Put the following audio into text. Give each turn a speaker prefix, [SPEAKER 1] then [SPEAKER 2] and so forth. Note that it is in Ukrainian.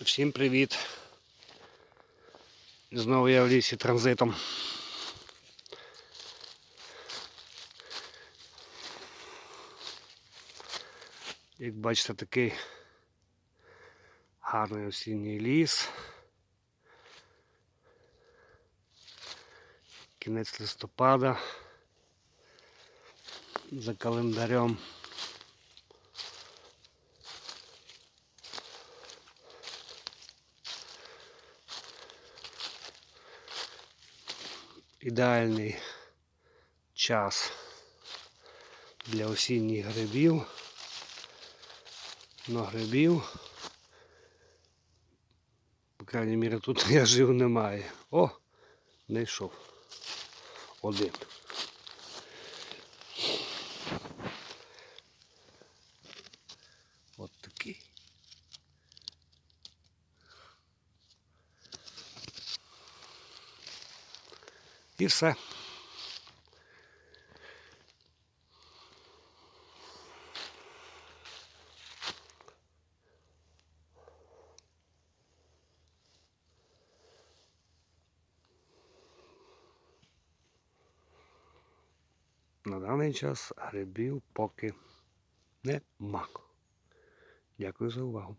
[SPEAKER 1] Всім привіт. Знову я в лісі транзитом. Як бачите, такий гарний осінній ліс. Кінець листопада. За календарем. Ідеальний час для осінніх грибів. Но грибів, по крайній мірі, тут я жив немає. О, знайшов. Один. От такий. І все. На даний час грибів поки нема. Дякую за увагу.